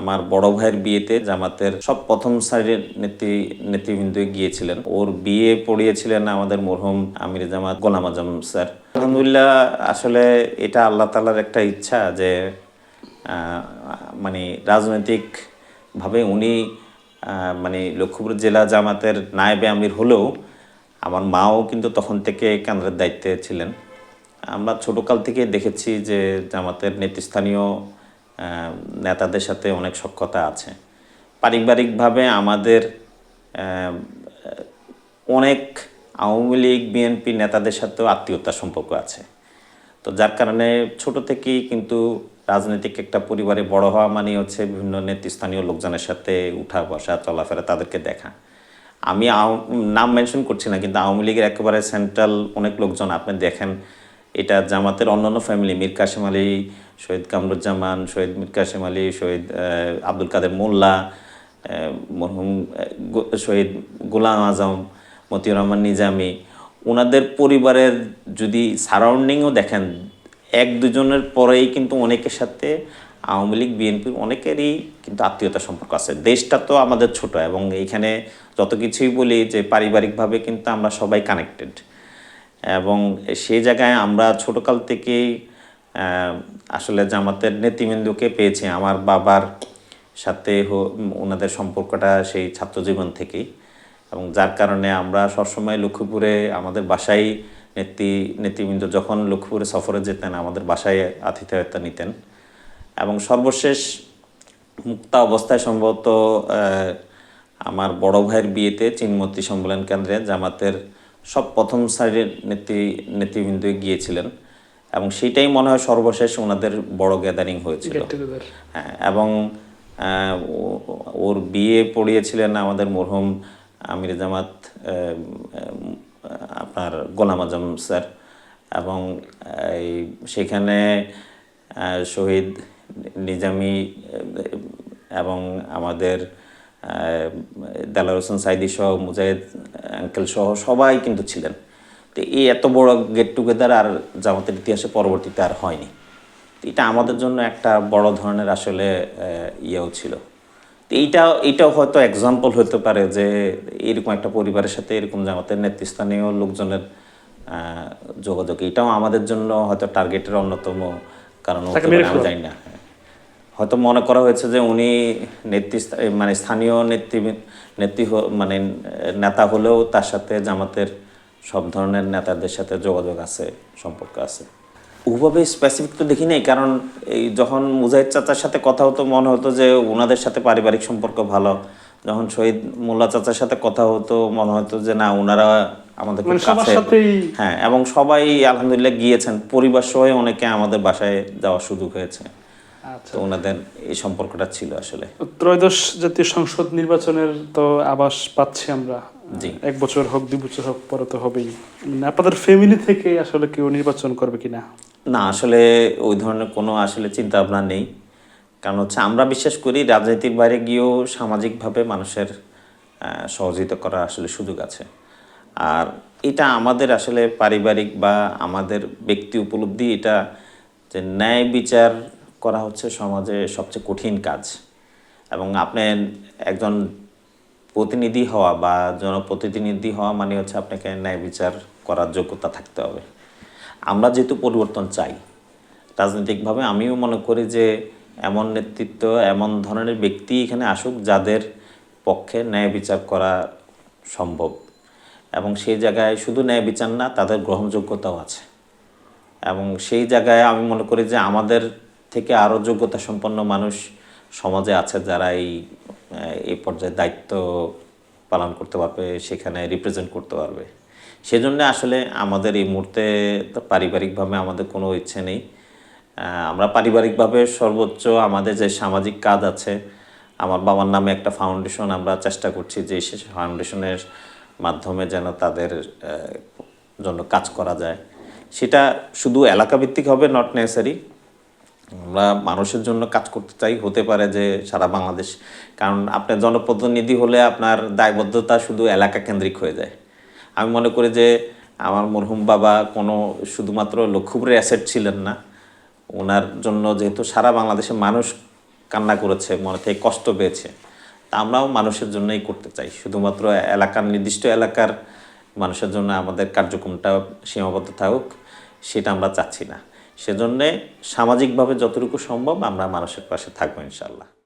আমার বড় ভাইয়ের বিয়েতে জামাতের সব প্রথম সারির নেত্রী নেতৃবৃন্দ গিয়েছিলেন। ওর বিয়ে পড়িয়েছিলেন আমাদের মরহুম আমির জামাত গোলাম আজম স্যার। আলহামদুলিল্লাহ, আসলে এটা আল্লাহ তালার একটা ইচ্ছা যে মানে রাজনৈতিকভাবে উনি মানে লক্ষ্মীপুর জেলা জামাতের নায়েবে আমির হলেও আমার মাও কিন্তু তখন থেকে কেন্দ্রের দায়িত্বে ছিলেন। আমরা ছোটকাল থেকে দেখেছি যে জামাতের নেতৃস্থানীয় নেতাদের সাথে অনেক সক্ষতা আছে। পারিবারিকভাবে আমাদের অনেক আওয়ামী লীগ, বিএনপি নেতাদের সাথেও আত্মীয়তার সম্পর্ক আছে। তো যার কারণে ছোট থেকেই কিন্তু রাজনৈতিক একটা পরিবারে বড় হওয়া মানে হচ্ছে বিভিন্ন নেতৃস্থানীয় লোকজনের সাথে উঠা বসা, চলাফেরা তাদেরকে দেখা। আমি নাম মেনশন করছি না, কিন্তু আওয়ামী লীগের একেবারে সেন্ট্রাল অনেক লোকজন আপনি দেখেন এটা জামাতের অন্যান্য ফ্যামিলি মীর কাসিম আলী, শহীদ কামরুজ্জামান, শহীদ মীর কাসিম আলী, শহীদ আব্দুল কাদের মোল্লা মরহুম শহীদ গোলাম আজম, মতিউর রহমান নিজামি। ওনাদের পরিবারের যদি সারাউন্ডিংও দেখেন, এক দুজনের পরেই কিন্তু অনেকের সাথে আওয়ামী লীগ, বিএনপির অনেকেরই কিন্তু আত্মীয়তা সম্পর্ক আছে। দেশটা তো আমাদের ছোট এবং এইখানে যত কিছুই বলি যে পারিবারিকভাবে কিন্তু আমরা সবাই কানেক্টেড এবং সেই জায়গায় আমরা ছোটকাল থেকেই আসলে জামাতের নেতৃবৃন্দকে পেয়েছি আমার বাবার সাথে ওনাদের সম্পর্কটা সেই ছাত্রজীবন থেকেই। এবং যার কারণে আমরা সবসময় লক্ষ্মীপুরে আমাদের বাসায় নেত্রী, নেতৃবৃন্দ যখন লক্ষ্মীপুরে সফরে যেতেন, আমাদের বাসায় আতিথেয়তা নিতেন। এবং সর্বশেষ মুক্তা অবস্থায় সম্ভবত আমার বড় ভাইয়ের বিয়েতে চিনমতি সম্মেলন কেন্দ্রে জামাতের সব প্রথম সারির নেত্রী নেতৃবৃন্দ গিয়েছিলেন এবং সেটাই মনে হয় সর্বশেষ ওনাদের বড় গ্যাদারিং হয়েছিল। হ্যাঁ, এবং ওর বিয়ে পড়িয়েছিলেন আমাদের মরহুম আমির জামাত আপনার গোলাম আজম স্যার এবং এই সেখানে শহীদ নিজামি এবং আমাদের দালার হোসেন সাইদি সহ মুজাহিদ আঙ্কেল সহ সবাই কিন্তু ছিলেন তো এই এত বড় গেট টুগেদার আর জামাতের ইতিহাসে পরবর্তীতে আর হয়নি এটা আমাদের জন্য একটা বড় ধরনের আসলে ইয়েও ছিল তো এইটা এইটাও হয়তো এক্সাম্পল হতে পারে যে এরকম একটা পরিবারের সাথে এরকম জামাতের নেতৃস্থানীয় লোকজনের যোগাযোগ এটাও আমাদের জন্য হয়তো টার্গেটের অন্যতম কারণ। জানি না। হয়তো মনে করা হয়েছে যে উনি নেতৃ মানে স্থানীয় নেতৃ নেত্রী মানে নেতা হলেও তার সাথে জামাতের সব ধরনের নেতাদের সাথে যোগাযোগ আছে সম্পর্ক আছে। ওভাবে স্পেসিফিক তো দেখি নাই কারণ এই যখন মুজাহিদ চাচার সাথে কথা হতো মনে হতো যে ওনাদের সাথে পারিবারিক সম্পর্ক ভালো। যখন শহীদ মোল্লা চাচার সাথে কথা হতো মনে হতো যে না ওনারা আমাদের মানে কাছে হ্যাঁ এবং সবাই আলহামদুলিল্লাহ গিয়েছেন। পরিবার সহ অনেকে আমাদের বাসায় যাওয়ার সুযোগ হয়েছে। তো ওনাদের এই সম্পর্কটা ছিল আসলে। ত্রয়োদশ জাতীয় সংসদ নির্বাচনের তো আবাস পাচ্ছি আমরা। এক বছর হোক দুই বছর হোক পরে তো হবেই। মানে আপনাদের ফ্যামিলি থেকে আসলে কেউ নির্বাচন করবে কিনা? না আসলে ওই ধরনের কোনো আসলে চিন্তা ভাবনা নেই। কারণ হচ্ছে আমরা বিশ্বাস করি রাজনীতির বাইরে গিয়েও সামাজিকভাবে মানুষের সহযোগিতা করার আসলে সুযোগ আছে। আর এটা আমাদের আসলে পারিবারিক বা আমাদের ব্যক্তি উপলব্ধি এটা যে ন্যায় বিচার করা হচ্ছে সমাজে সবচেয়ে কঠিন কাজ। এবং আপনি একজন প্রতিনিধি হওয়া বা জনপ্রতিনিধি হওয়া মানে হচ্ছে আপনাকে ন্যায় বিচার করার যোগ্যতা থাকতে হবে। আমরা যেহেতু পরিবর্তন চাই, রাজনৈতিকভাবে আমিও মনে করি যে এমন নেতৃত্ব, এমন ধরনের ব্যক্তি এখানে আসুক যাদের পক্ষে ন্যায় বিচার করা সম্ভব। এবং সেই জায়গায় শুধু ন্যায় বিচার না, তাদের গ্রহণযোগ্যতাও আছে। এবং সেই জায়গায় আমি মনে করি যে আমাদের থেকে আরও যোগ্যতা সম্পন্ন মানুষ সমাজে আছে যারা এই এই পর্যায়ে দায়িত্ব পালন করতে পারবে, সেখানে রিপ্রেজেন্ট করতে পারবে। সেজন্য আসলে আমাদের এই মুহূর্তে তো পারিবারিকভাবে আমাদের কোনো ইচ্ছে নেই। আমরা পারিবারিকভাবে সর্বোচ্চ আমাদের যে সামাজিক কাজ আছে, আমার বাবার নামে একটা ফাউন্ডেশন আমরা চেষ্টা করছি যে সে ফাউন্ডেশনের মাধ্যমে যেন তাদের জন্য কাজ করা যায়। সেটা শুধু এলাকাভিত্তিক হবে নট নেসারি আমরা মানুষের জন্য কাজ করতে চাই, হতে পারে যে সারা বাংলাদেশ। কারণ আপনার জনপ্রতিনিধি হলে আপনার দায়বদ্ধতা শুধু এলাকা কেন্দ্রিক হয়ে যায়। আমি মনে করি যে আমার মরহুম বাবা কোনো শুধুমাত্র লক্ষ্মীপুরের অ্যাসেট ছিলেন না। ওনার জন্য যেহেতু সারা বাংলাদেশে মানুষ কান্না করেছে, মনে থেকে কষ্ট পেয়েছে, তা আমরাও মানুষের জন্যই করতে চাই। শুধুমাত্র এলাকার নির্দিষ্ট এলাকার মানুষের জন্য আমাদের কার্যক্রমটা সীমাবদ্ধ থাকুক, সেটা আমরা চাচ্ছি না। সেজন্যে সামাজিকভাবে যতটুকু সম্ভব আমরা মানুষের পাশে থাকব ইনশাল্লাহ